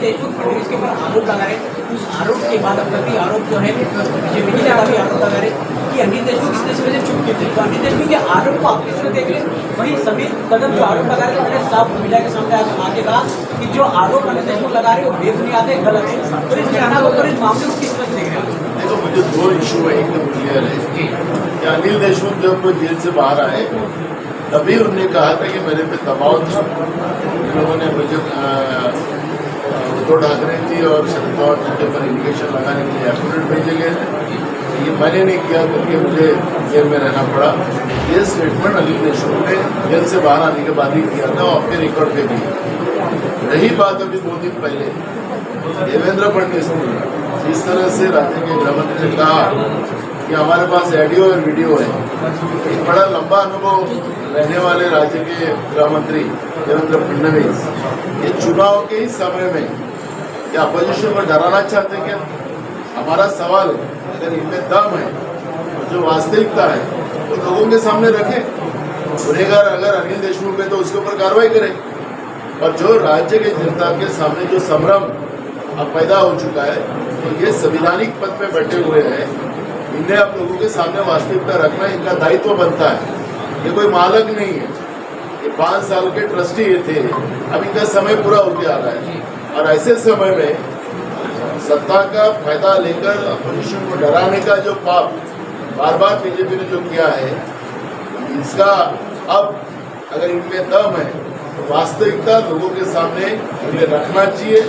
देशमुख फडणवीस के ऊपर आरोप लगा रहे। उस आरोप के बाद अब प्रति आरोप जो है बीजेपी के भी आरोप लगा रहे कि अनिल देशमुख चुप थे। तो अनिल देशमुख के आरोप को आप देख वहीं समीर कदम जो आरोप लगा रहे उन्होंने साफ़ मीडिया के सामने आके कहा कि जो आरोप अनिल देशमुख लगा रहे वो बेबुनियाद है, गलत है। और इस मामले को किस से देख रहे हैं मुझे दो इशू है एकदम क्लियर है कि अनिल देशमुख जब जेल से बाहर आए, तभी उन्होंने कहा था कि मेरे पे दबाव था। लोगों ने मुझे उद्धव ठाकरे जी और शरद पवार जी के ऊपर इंडिकेशन लगाने के लिए एफिडेविट भेजे गए ये मैंने नहीं किया क्योंकि मुझे जेल में रहना पड़ा। ये स्टेटमेंट अनिल देशमुख ने जेल से बाहर आने के बाद ही किया था और अपने रिकॉर्ड पे भी। रही बात अभी दो दिन पहले। देवेंद्र फडणवीस ने जिस तरह से राज्य के गृह मंत्री ने कहा कि हमारे पास ऑडियो और वीडियो है। एक बड़ा लंबा अनुभव रहने वाले राज्य के गृह मंत्री देवेंद्र फडणवीस। ये चुनाव के ही समय में क्या अपोजिशन को डराना चाहते हैं क्या हमारा सवाल अगर इनमें दम है जो वास्तविकता है वो तो लोगों के सामने रखें। गुनेगार अगर अनिल देशमुख है तो उसके ऊपर कार्रवाई करें। और जो राज्य के जनता के सामने जो संभ्रम अब पैदा हो चुका है तो ये संविधानिक पद पे बैठे हुए हैं इन्हें आप लोगों के सामने वास्तविकता रखना, इनका दायित्व बनता है। ये कोई मालक नहीं है। ये पाँच साल के ट्रस्टी ये थे। अब इनका समय पूरा होते आ रहा है। और ऐसे समय में सत्ता का फ़ायदा लेकर अपोजिशन को डराने का जो पाप बार बार बीजेपी ने जो किया है, इसका अब अगर इनमें दम है तो वास्तविकता लोगों के सामने इन्हें रखना चाहिए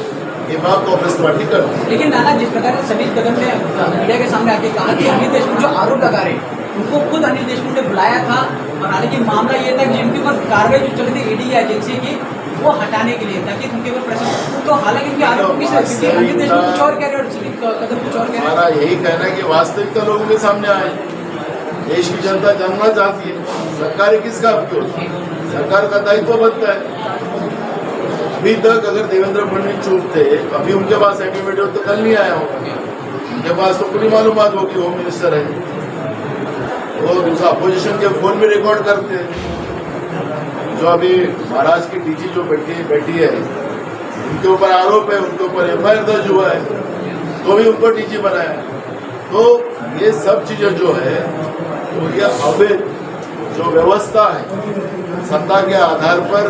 कांग्रेस पार्टी कर है लेकिन नाना जिस प्रकार से समीर कदम ने मीडिया के सामने आके कहा कि अनिल देशमुख जो आरोप लगा रहे हैं, उनको खुद अनिल देशमुख ने बुलाया था और हालाँकि मामला ये था कि जिनके ऊपर कार्रवाई जो चल रही थी ईडी एजेंसी की वो हटाने के लिए ताकि उनके ऊपर प्रेशर तो हालाँकि उनके आरोप किस अनिल देशमुख कुछ और कह रहे हैं कदम कुछ और कह रहे हैं हमारा यही कहना है कि वास्तविकता लोगों के सामने आए। देश की जनता जानना चाहती है। सरकार किसका सरकार का दायित्व बनता है। अभी तक अगर देवेंद्र फडणवीस चुप थे तो अभी उनके पास एफिडेविट तो कल नहीं आया होगा। उनके पास तो पूरी मालूम होगी होम मिनिस्टर है। वो दूसरा अपोजिशन के फ़ोन में रिकॉर्ड करते हैं। जो अभी महाराज की डीजी जो बैठी बैठी है, उनके ऊपर आरोप है, उनके ऊपर एफ़ आई दर्ज हुआ है तो भी उनको डीजी बनाया तो ये सब चीज़ें जो है तो ये अवैध जो व्यवस्था है, सत्ता के आधार पर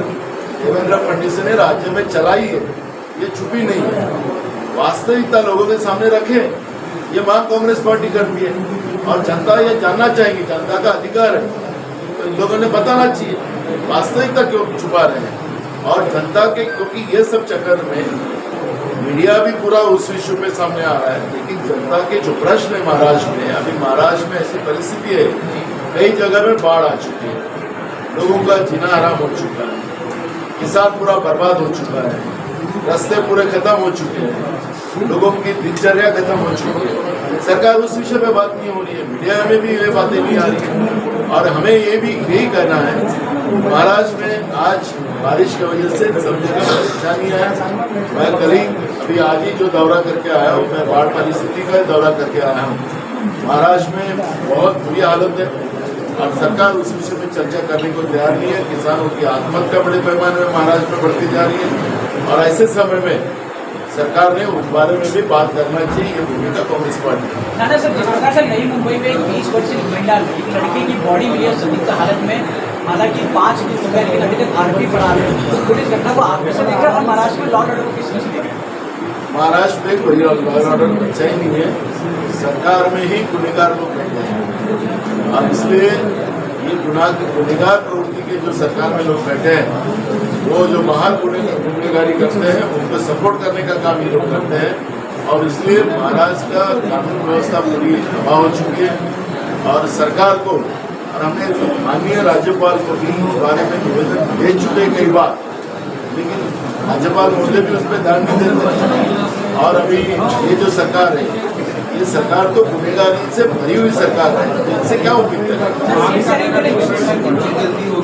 देवेंद्र फडणवीस ने राज्य में चलाई है, ये छुपी नहीं है। वास्तविकता लोगों के सामने रखे, ये मांग कांग्रेस पार्टी करती है। और जनता ये जानना चाहेगी, जनता का अधिकार है। तो इन लोगों ने बताना चाहिए। वास्तविकता क्यों छुपा रहे हैं? और जनता के, क्योंकि ये सब चक्कर में मीडिया भी पूरा उस इशू में सामने आ रहा है, लेकिन जनता के जो प्रश्न है महाराष्ट्र में, अभी महाराष्ट्र में ऐसी परिस्थिति है, कई जगह में बाढ़ आ चुकी है, लोगों का जीना आराम हो चुका है, किसान पूरा बर्बाद हो चुका है, रास्ते पूरे खत्म हो चुके हैं, लोगों की दिनचर्या खत्म हो चुकी है। सरकार उस विषय पे बात नहीं हो रही है, मीडिया में भी ये बातें नहीं आ रही है। और हमें ये भी यही कहना है महाराष्ट्र में आज बारिश की वजह से सब जगह परेशानी है मैं कल ही अभी आज ही जो दौरा करके आया हूँ, मैं बाढ़ परिस्थिति का दौरा करके आया हूँ। महाराष्ट्र में बहुत बुरी हालत है। और सरकार उस विषय में चर्चा करने को तैयार नहीं है। किसानों की आत्महत्या बड़े पैमाने में महाराष्ट्र में बढ़ती जा रही है। और ऐसे समय में सरकार ने उस बारे में भी बात करना चाहिए ये भूमिका कांग्रेस पार्टी नाना सर जिस प्रकार से नई मुंबई में एक बीस वर्षीय महिला एक लड़के की बॉडी मिली है संदिग्ध हालत में। हालाँकि पाँच दिन हो गए लेकिन अभी तक आरोपी फरार है। तो पुलिस घटना को आप कैसे देख रहे हैं और महाराष्ट्र में लॉ ऑर्डर को किस देख रहे हैं। महाराष्ट्र में कोई लॉ एंड ऑर्डर बचा ही नहीं है। सरकार में ही गुनेगार लोग बैठे हैं। और इसलिए ये गुनाह गुनेगार प्रवृत्ति के जो सरकार में लोग बैठे हैं वो जो बाहर गुने- गुनेगारी करते हैं, उनको सपोर्ट करने का काम ये लोग करते हैं। और इसलिए महाराष्ट्र का कानून व्यवस्था पूरी तबाह हो चुकी है। और सरकार को, और हमने माननीय राज्यपाल को भी इस बारे में निवेदन भेज चुके हैं कई बार, लेकिन राज्यपाल महोदय भी उस पर ध्यान नहीं देते। और अभी ये जो सरकार है, ये सरकार तो गुनेगारी से भरी हुई सरकार है तो इनसे क्या उम्मीद है।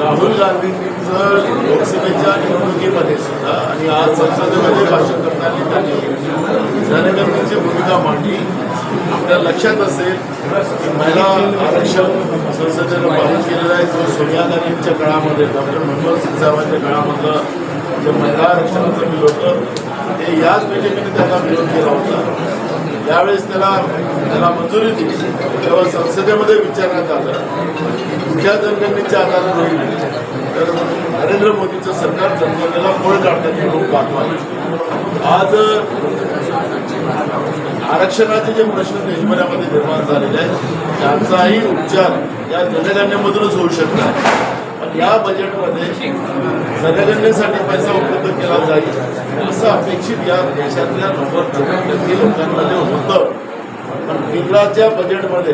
राहुल गांधींचं लोकसभेच्या निवडणुकीमध्ये सुद्धा आणि आज संसदेमध्ये भाषण करताना त्यांनी जनगणनेची भूमिका मांडली. आपल्या लक्षात असेल की महिला आरक्षण संसदेनं पालन केलेलं आहे. जो सोनिया गांधींच्या काळामध्ये डॉक्टर मनमोहन सिंग साहेबांच्या काळामधलं जे महिला आरक्षणाचं बिल होतं ते याच बीजेपीने त्याला विरोध केला होता. त्यावेळेस त्याला त्याला मंजुरी दिली तेव्हा संसदेमध्ये विचारण्यात आलं. कुठल्या जनगणनेच्या आधारे होईल. तर नरेंद्र मोदीचं सरकार जनगणनेला फळ काढण्यात येऊन दाखवा आज आरक्षणाचे जे प्रश्न देशभरामध्ये निर्माण झालेले आहेत त्यांचाही उपचार या जनगणनेमधूनच होऊ शकणार पण या बजेटमध्ये जनगणनेसाठी पैसा उपलब्ध केला जाईल असं अपेक्षित या देशातल्या नव्वद टक्के लोकांमध्ये होतं. केंद्राच्या बजेटमध्ये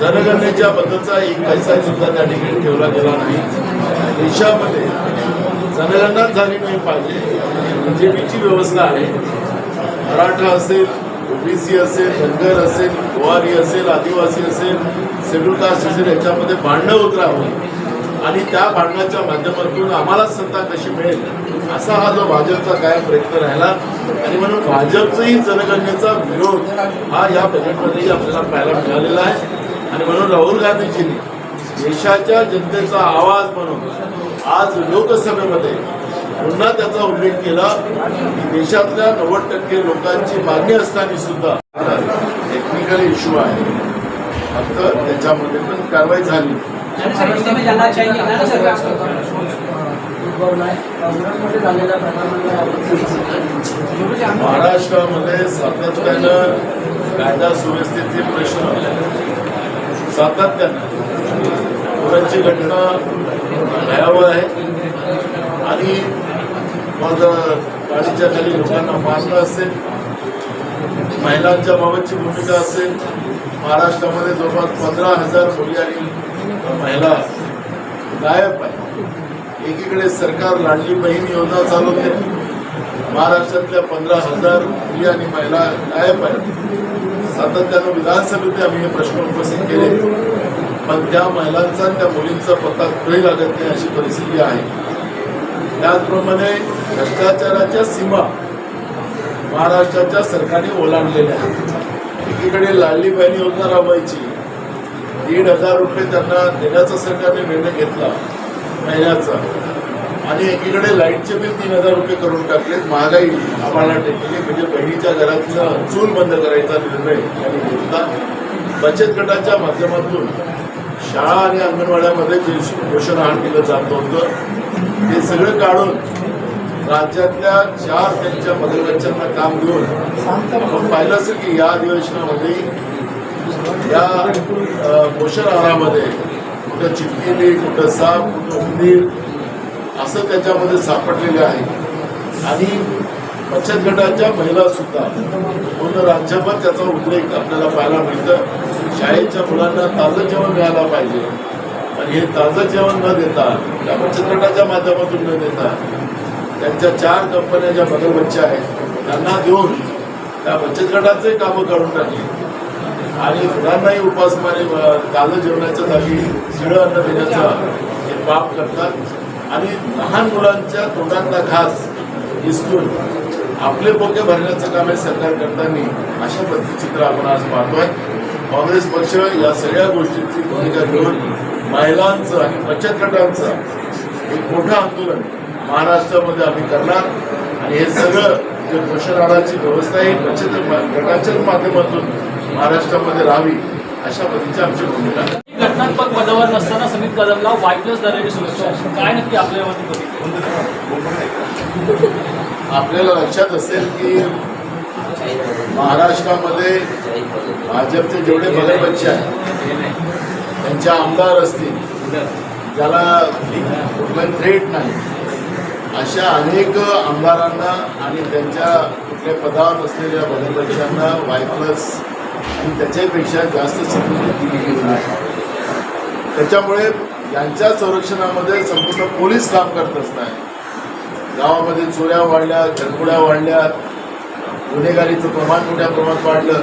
जनगणनेच्या बद्दलचा एक पैसा सुद्धा त्या ठिकाणी ठेवला गेला नाही. देशामध्ये जनगणना झाली नाही पाहिजे. बीजेपीची व्यवस्था आहे. मराठा असेल ओबीसी असेल धनगर असेल गोवारी असेल आदिवासी असेल शेड्यूल कास्ट असेल याच्यामध्ये भांडणं होत राहावं. आणि त्या भांडणाच्या माध्यमातून आम्हाला सत्ता कशी मिळेल असा हा जो भाजपचा कायम प्रयत्न राहिला. आणि म्हणून भाजपचाही जनगणनेचा विरोध हा या बजेटमध्येही आपल्याला पाहायला मिळालेला आहे. आणि म्हणून राहुल गांधीजींनी देशाच्या जनतेचा आवाज म्हणून आज लोकसभेमध्ये पुन्हा त्याचा उल्लेख केला. की देशातल्या नव्वद टक्के लोकांची मागणी असताना सुद्धा टेक्निकल इश्यू आहे. फक्त त्याच्यामध्ये पण कारवाई झाली. महाराष्ट्रामध्ये सातत्यानं कायदा सुव्यवस्थेचे प्रश्न सातत्यानं पुरांची घटना भयावह आहे. आणि मग गाडीच्या खाली लोकांना मारणं असेल महिलांच्या बाबतची भूमिका असेल महाराष्ट्रामध्ये जवळपास पंधरा हजार मुली आणि महिला गायब आहे. एकीकडे सरकार लाडली बहीण योजना चालवते. महाराष्ट्रातल्या पंधरा हजार मुली आणि महिला गायब आहेत. सातत्यानं विधानसभेत आम्ही हे प्रश्न उपस्थित केले. पण त्या महिलांचा त्या मुलींचा पत्ता कुठेही लागत नाही अशी परिस्थिती आहे. त्याचप्रमाणे भ्रष्टाचाराच्या सीमा महाराष्ट्राच्या सरकारने ओलांडलेल्या आहेत. एकीकडे लाडली बहीण योजना राबवायची दीड हजार रुपये त्यांना देण्याचा सरकारने निर्णय घेतला महिन्याचा. आणि एकीकडे लाईटचे बिल तीन हजार रुपये करून टाकलेत. महागाई आम्हाला टेकली म्हणजे बहिणीच्या घरातला चूल बंद करायचा निर्णय त्यांनी घेतला. बचत गटाच्या माध्यमातून शाळा आणि अंगणवाड्यामध्ये जे पोषण आहार केलं जात होतं ते सगळं काढून राज्यातल्या चार त्यांच्या मदरगच्छांना काम देऊन मग पाहिलं असेल की या अधिवेशनामध्ये या पोषण आहारामध्ये कुठं चिटकिली कुठं साप कुठं उंदीर असं त्याच्यामध्ये सापडलेले आहे. आणि बचत गटाच्या महिला सुद्धा पूर्ण राज्यभर त्याचा उल्लेख आपल्याला पाहायला मिळतं. शाळेच्या मुलांना ताजं जेवण मिळालं पाहिजे. आणि हे ताजं जेवण न देता त्या बचत गटाच्या माध्यमातून न देता त्यांच्या चार कंपन्या ज्या बदलबच्च्या आहेत त्यांना देऊन त्या बचत गटाचे कामं काढून टाकली. आणि मुलांनाही उपासमारे अ, ताजं जेवणाच्या जागी शिळं अन्न देण्याचा हे पाप करतात. आणि लहान मुलांच्या तोंडातला घास हिसकून आपले पोके भरण्याचं काम हे सरकार करताना अशा पद्धती चित्र आपण आज पाहतोय. काँग्रेस पक्ष या सगळ्या गोष्टींची भूमिका घेऊन महिलांचं आणि बचत गटांचं एक मोठं आंदोलन महाराष्ट्रामध्ये आम्ही करणार. आणि हे सगळं जे पोषण आहाराची व्यवस्था आहे बचत गटाच्याच माध्यमातून महाराष्ट्रामध्ये राहावी अशा पद्धतीची आमची भूमिका घटनात्मक पदावर नसताना समित कदमला प्लस दराची सुरक्षा. काय नक्की आपल्यावरती बघितलं आपल्याला लक्षात असेल की महाराष्ट्रामध्ये भाजपचे जेवढे बगलबच्चे आहेत त्यांचे आमदार असतील ज्याला कुठलाही थ्रेट नाही अशा अनेक आमदारांना आणि त्यांच्या कुठल्या पदावर असलेल्या बगलबच्च्यांना वाय प्लस आणि त्याच्यापेक्षा जास्त सिक्युरिटी दिली गेली नाही त्याच्यामुळे यांच्या संरक्षणामध्ये संपूर्ण पोलीस काम करत असतात. गावामध्ये चोऱ्या वाढल्या घरगुड्या वाढल्या गुन्हेगारीचं प्रमाण मोठ्या प्रमाणात वाढलं.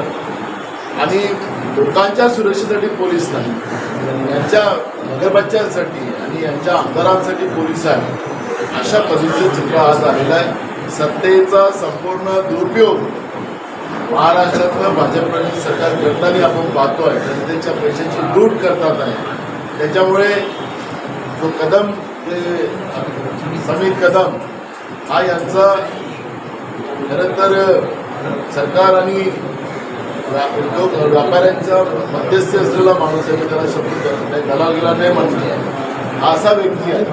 आणि लोकांच्या सुरक्षेसाठी पोलीस नाही. यांच्या नगरबच्च्यांसाठी आणि यांच्या आमदारांसाठी पोलीस आहे. अशा पद्धतीचं चित्र आज आलेलं आहे. सत्तेचा संपूर्ण दुरुपयोग महाराष्ट्रातलं भाजपने सरकार करताना आपण पाहतोय जनतेच्या पैशाची लूट करतात आहे. त्याच्यामुळे जो कदम ते समीर कदम हा यांचा खरं तर सरकार आणि व्या- उद्योग व्यापाऱ्यांचा मध्यस्थी असलेला माणूस आहे मी त्याला शब्द करत नाही दलालीला गेला नाही म्हणतो असा व्यक्ती आहे.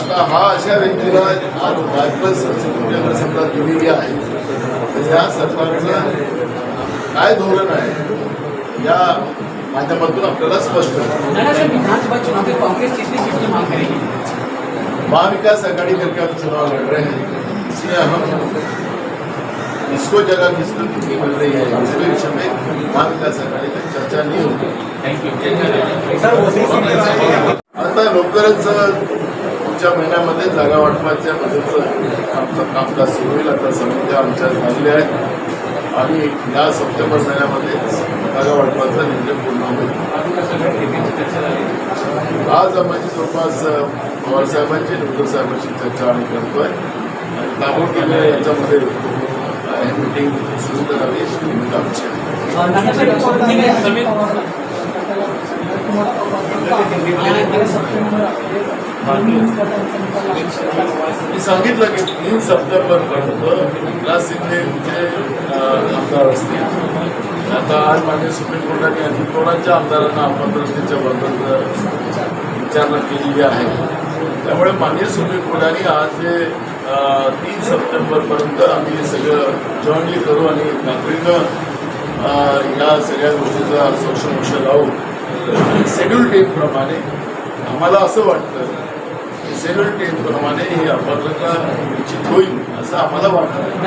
आता हा अशा व्यक्तीला भाजप संस्कृती समजा दिलेली आहे. तर या सरकारचं काय धोरण आहे? या माध्यमातून आपल्याला स्पष्ट होतं नाना सर विधानसभा चुनाव में कांग्रेस कितनी सीट की मांग करेगी महाविकास आघाड़ी करके हम चुनाव लड़ रहे हैं इसलिए हम इसको जगह किसको कितनी मिल रही है? इसके विषय में महाविकास आघाड़ी में चर्चा नहीं सीट आता लवकरच पुढच्या महिन्यामध्ये जागा वाटपाच्या बद्दलचं आमचं कामकाज सुरू होईल. आता समित्या आमच्या झालेल्या आहेत. आणि या सप्टेंबर महिन्यामध्ये जागा वाटपाचा निर्णय पूर्ण होईल. आज आम्हाला जवळपास पवार साहेबांची डॉक्टर साहेबांची चर्चा आम्ही करतोय. आणि ताबडतोब याच्यामध्ये मीटिंग मिटिंग सुरू करावी अशी आहे. आमची आहे और नाना सर ठीक है समीर मी सांगितलं की तीन सप्टेंबर पर्यंत विकास आमदार असतील. आता आज मान्य सुप्रीम कोर्टाने आणखी कोणाच्या आमदारांना अपात्रतेच्या बद्दल विचारणा केलेली आहे. त्यामुळे माननीय सुप्रीम कोर्टाने आज जे तीन सप्टेंबर पर्यंत आम्ही हे सगळं जॉईनली करू आणि तातडीनं या सगळ्या गोष्टीचा सोक्ष लावू. शेड्यूल डेटप्रमाणे आम्हाला असं वाटतं शेड्यूल टेनप्रमाणे ही अपात्रता निश्चित होईल असं आम्हाला वाटतं.